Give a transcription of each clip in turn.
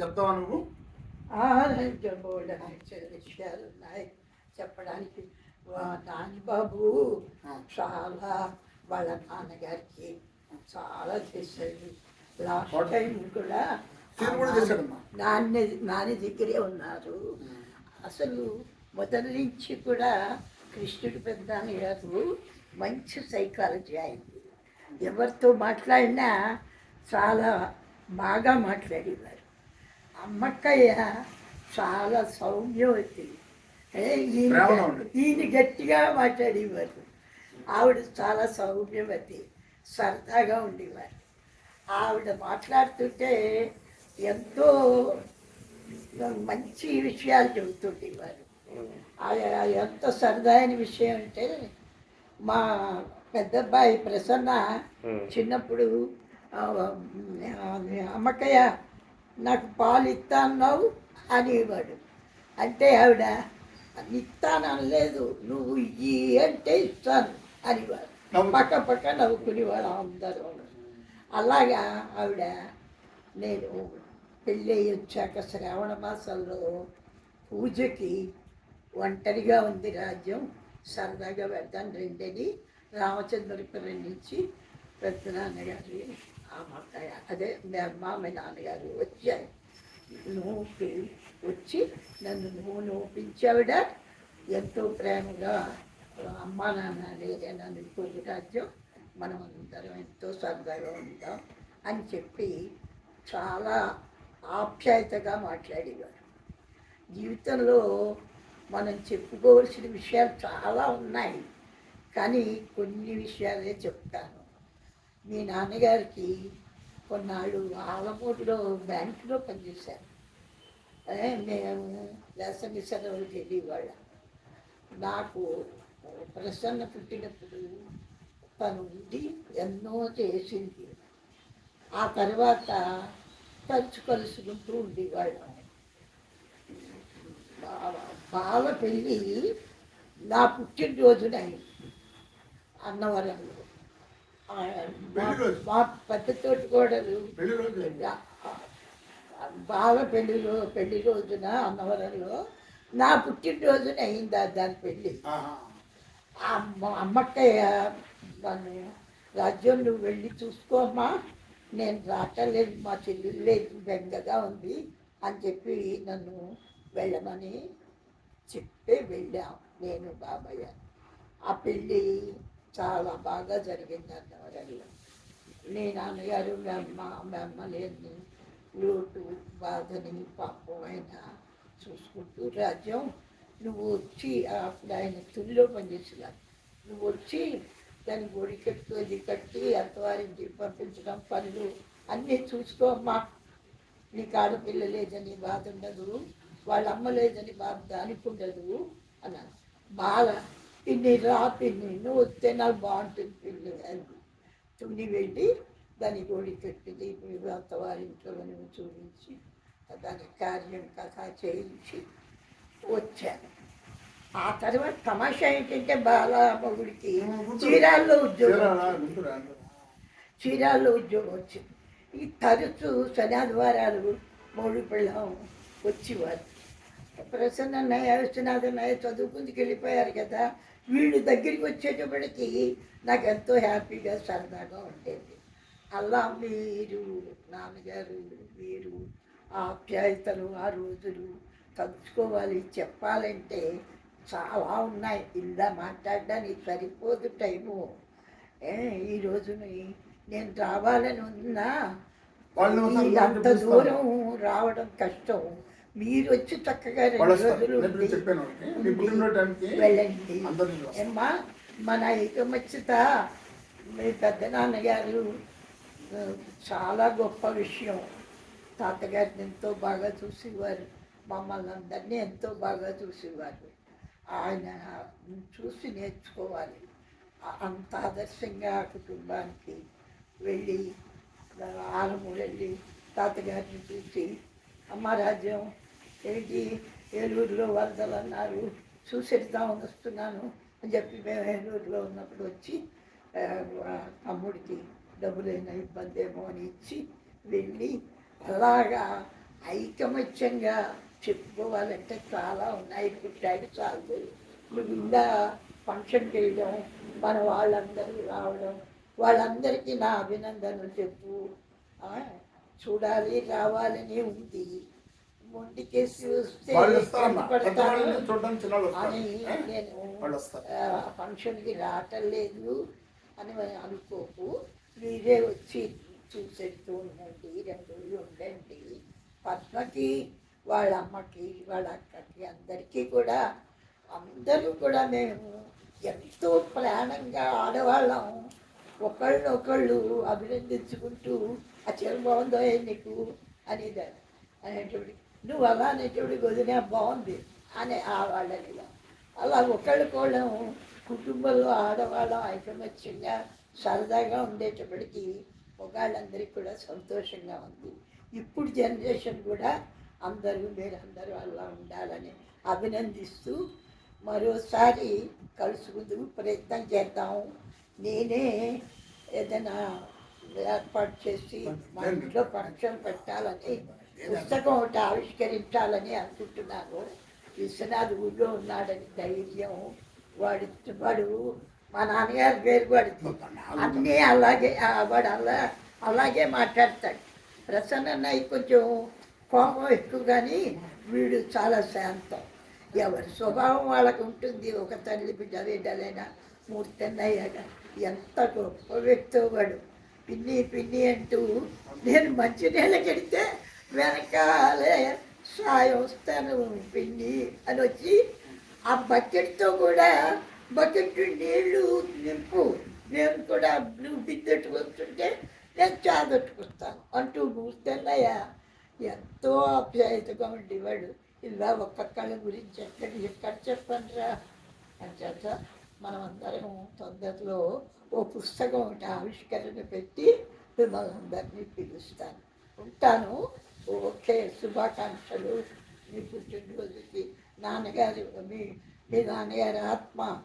చెప్తావా నువ్వు? విషయాలు ఉన్నాయి చెప్పడానికి నానిబాబు చాలా వాళ్ళ నాన్నగారికి చాలా చేశాడు. లాస్ట్ టైం కూడా. నాన్న నాని దగ్గరే ఉన్నారు. అసలు మొదటి నుంచి కూడా కృష్ణుడి పెద్దాన్న గారు మంచి సైకాలజీ అయింది ఎవరితో మాట్లాడినా చాలా బాగా మాట్లాడేవారు. అమ్మక్కయ్య చాలా సౌమ్యవతి ఈయన గట్టిగా మాట్లాడేవారు. ఆవిడ చాలా సౌమ్యవతి సరదాగా ఉండేవారు. ఆవిడ మాట్లాడుతుంటే ఎంతో మంచి విషయాలు చెబుతుండేవారు. ఆ- ఎంత సరదాయిన విషయం అంటే మా పెద్దబ్బాయి ప్రసన్న చిన్నప్పుడు అమ్మకయ్య నాకు పాలు ఇస్తా అన్నావు అనేవాడు. అంటే ఆవిడ ఇస్తాను అనలేదు నువ్వు ఇయ్యి అంటే ఇస్తాను అనేవాడు. పక్క పక్క నవ్వుకునేవాడు అందరూ. అలాగా ఆవిడ నేను పెళ్ళి వచ్చాక శ్రావణ మాసంలో పూజకి ఒంటరిగా ఉంది రాజ్యం. సరదాగా వెళ్తాను రెండని. రామచంద్రపురం నుంచి పెద్ద నాన్నగారు ఆ మామయ్య అదే మా మామయ్య నాన్నగారు వచ్చారు. నువ్వు వచ్చి నన్ను నువ్వు నూపించావిడ. ఎంతో ప్రేమగా అమ్మ నాన్న లేదే నన్ను పొద్దు రాజ్యం. మనం అందరం ఎంతో సరదాగా ఉంటాం. అని చెప్పి చాలా ఆప్యాయతగా మాట్లాడేవారు. జీవితంలో మనం చెప్పుకోవాల్సిన విషయాలు చాలా ఉన్నాయి. కానీ కొన్ని విషయాలే చెప్తాను. మీ నాన్నగారికి కొన్నాళ్ళు ఆలమూరులో బ్యాంకులో పనిచేశారు. మేము వేసవి సెలవులకు వెళ్ళేవాళ్ళం నాకు ప్రసన్న పుట్టినప్పుడు తను ఉండి ఎన్నో చేసింది. ఆ తర్వాత కలిసి కలుసుకుంటూ ఉండేవాళ్ళం. బాల పెళ్ళి నా పుట్టినరోజున అన్నవరంలో. మా- పెళ్ళి రోజు? మా పెద్ద తోటి కోడలు. పెళ్ళి రోజు బావ పెళ్ళిలో పెళ్ళి రోజున అన్నవరంలో నా పుట్టినరోజున అయింది దాని పెళ్ళి అమ్మక్కయ్య నన్ను రాజ్యం నువ్వు వెళ్ళి చూసుకోమ్మా నేను రాటలేదు మా చెల్లెలు లేదు బెంగగా ఉంది అని చెప్పి నన్ను వెళ్ళమని చెప్పి వెళ్ళాం నేను బాబయ్య. ఆ పెళ్ళి చాలా బాగా జరిగింది అన్నవరంలో నేను అన్నగారు మీ అమ్మ లేని లోటు బాధని పాపమైన చూసుకుంటూ రాజ్యం నువ్వు వచ్చి అప్పుడు ఆయన తుల్లో పనిచేసినారు నువ్వు వచ్చి దాని గుడి కట్టు అది కట్టి అత్తవారింటికి పంపించడం పనులు అన్నీ చూసుకోమ్మా నీకు ఆడపిల్ల లేదని బాధ ఉండదు వాళ్ళ అమ్మ లేదని బాధ దానికి ఉండదు అన్నాను బాగా పిన్ని రా పిన్ని నువ్వు వస్తే నాకు బాగుంటుంది పిల్లి అని తుని వెళ్ళి దాని గోడి కట్టింది అత్తవారింట్లో నువ్వు చూపించి దాని కార్యం కథ చేయించి వచ్చాను. ఆ తర్వాత తమాషా ఏంటంటే బాల మొగుడికి చీరాల్లో ఉద్యోగం? చీరాల్లో ఉద్యోగం వచ్చింది. ఈ తరచు శనాదివారాలు మూడు పిల్లం వచ్చేవారు. ప్రసన్న అన్నయ్య విశ్వనాథ్ అన్నయ్య చదువుకుందుకు వెళ్ళిపోయారు కదా వీళ్ళు దగ్గరికి వచ్చేటప్పటికి నాకు ఎంతో హ్యాపీగా సరదాగా ఉండేది అలా మీరు నాన్నగారు మీరు ఆప్యాయతలు ఆ రోజులు తలుచుకోవాలి చెప్పాలంటే చాలా ఉన్నాయి. ఇలా మాట్లాడడానికి సరిపోదు టైము. ఏ, ఈ రోజుని నేను రావాలని ఉన్నా అంత. దూరం రావడం కష్టం. మీరు వచ్చి చక్కగా రెండు. రోజులు చెప్పాను వెళ్ళండి. ఏమ్మా మన ఐకమత్యత మీ పెద్ద నాన్నగారు చాలా గొప్ప విషయం. తాతగారిని ఎంతో బాగా చూసేవారు. మమ్మల్ని అందరినీ ఎంతో బాగా చూసేవారు. ఆయన చూసి నేర్చుకోవాలి. అంత ఆదర్శంగా ఆ కుటుంబానికి వెళ్ళి ఆలమూరు వెళ్ళి తాతగారిని చూసి అమ్మ రాజ్యం ఏంటి ఏలూరులో వరదలు అన్నారు. చూసేద్దామని వస్తున్నాను అని చెప్పి మేము ఏలూరులో ఉన్నప్పుడు వచ్చి తమ్ముడికి డబ్బులైన ఇబ్బంది ఏమో అని ఇచ్చి వెళ్ళి అలాగా ఐకమత్యంగా చెప్పుకోవాలంటే చాలా ఉన్నాయి పుట్టాడు చాలు. ఇప్పుడు ఇలా ఫంక్షన్ చేయడం మన వాళ్ళందరూ రావడం వాళ్ళందరికీ నా అభినందనలు చెప్పు. చూడాలి రావాలని ఉంది. వస్తే చూడడానికి చిన్నవాళ్ళు వస్తారు. అని? నేను ఫంక్షన్కి రావటం లేదు అని అనుకోకు. మీరే వచ్చి చూసేస్తూ ఉండండి రెండు రోజులు ఉండండి. పద్మకి వాళ్ళ అమ్మకి వాళ్ళ అక్కకి అందరికీ కూడా అందరూ కూడా మేము ఎంతో ప్రాణంగా ఆడవాళ్ళం. ఒకళ్ళనొకళ్ళు అభినందించుకుంటూ ఆ చీర బాగుందో ఏ నీకు? అనేదాన్ని. అనేటప్పుడు నువ్వు అలా? అనేటప్పుడు వదిన బాగుంది. అనే ఆ వాళ్ళని అలా ఒకళ్ళకోళ్ళం కుటుంబంలో ఆడవాళ్ళం ఐకమత్యంగా సరదాగా ఉండేటప్పటికీ మగాళ్ళందరికీ కూడా సంతోషంగా ఉంది. ఇప్పుడు జనరేషన్ కూడా అందరూ మీరందరూ అలా ఉండాలని అభినందిస్తూ మరోసారి కలుసుకుందుకు ప్రయత్నం చేద్దాము నేనే ఏదైనా ఏర్పాటు చేసి మా ఇంట్లో ఫంక్షన్ పెట్టాలని పుస్తకం ఒకటి ఆవిష్కరించాలని అనుకుంటున్నాను. విశ్వనాథ్ ఊళ్ళో ఉన్నాడని ధైర్యం. వాడి వాడు మా నాన్నగారి పేరు వాడికి అన్నీ అలాగే వాడు అలా అలాగే మాట్లాడతాడు. ప్రసన్న కొంచెం కోపం ఎక్కువ కానీ వీడు చాలా శాంతం. ఎవరి స్వభావం వాళ్ళకు ఉంటుంది ఒక తల్లి బిడ్డ బిడ్డలైనా మూర్తన్నయ్య ఎంత గొప్ప వ్యక్తి వాడు. పిన్ని పిన్ని అంటూ నేను మంచి మంచినీళ్ళ కడితే వెనకాలే సాయం వస్తాను పిన్ని అని వచ్చి ఆ బకెట్తో కూడా బకెట్ నీళ్ళు నింపు. నేను కూడా నువ్వు బిద్దెట్టు వస్తుంటే నేను చాదొట్టుకొస్తాను అంటూ మూర్తన్నయ్య ఎంతో ఆప్యాయతగా ఉండేవాడు ఇలా ఒక్కొక్కళ్ళ గురించి ఎక్కడ ఎక్కడ చెప్పండిరా? అని చేత మనం అందరం తొందరలో ఓ పుస్తకం ఒకటి ఆవిష్కరణ పెట్టి మిమ్మల్ని అందరినీ పిలుస్తాను. ఉంటాను. ఓకే శుభాకాంక్షలు. మీ పుట్టినరోజుకి నాన్నగారు మీ మీ నాన్నగారి ఆత్మ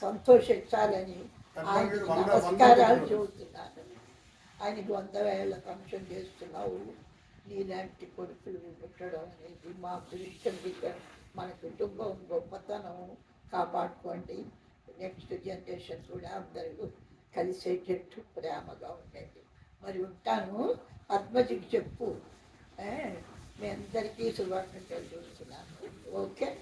సంతోషించాలని ఆయనకి నమస్కారాలు చెబుతున్నాను. ఆయనకి వంద వేల ఫంక్షన్ చేస్తున్నావు. నీలాంటి కొడుకులు పుట్టడం అనేది మా దృష్టం మన కుటుంబం గొప్పతనం. కాపాడుకోండి. నెక్స్ట్ జనరేషన్ కూడా అందరూ కలిసేటట్టు ప్రేమగా ఉండండి. మరి ఉంటాను. పద్మజికి చెప్పు. మీ అందరికీ శుభాకాంక్షలు చూస్తున్నాను ఓకే?